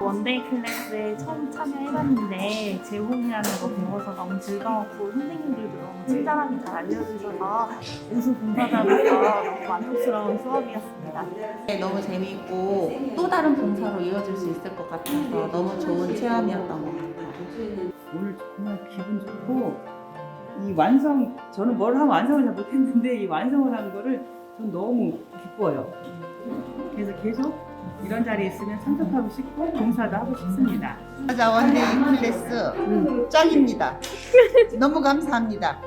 원데이 클래스에 처음 참여해봤는데 제홈이라는 거 배워서 너무 즐거웠고 선생님들도 너무 친절하게 잘 알려주셔서 우수 봉사자로서 너무 만족스러운 수업이었습니다. 네, 너무 재미있고 또 다른 봉사로 이어질 수 있을 것 같아서 너무 좋은 체험이었던 것 같아요. 오늘 정말 기분 좋고 이 완성 저는 뭘 하면 완성을 잘 못했는데 이 완성을 하는 거를 전 너무 기뻐요. 그래서 계속 이런 자리에 있으면 참석하고 싶고 봉사도 하고 싶습니다. 원데이 클래스 짱입니다. 너무 감사합니다.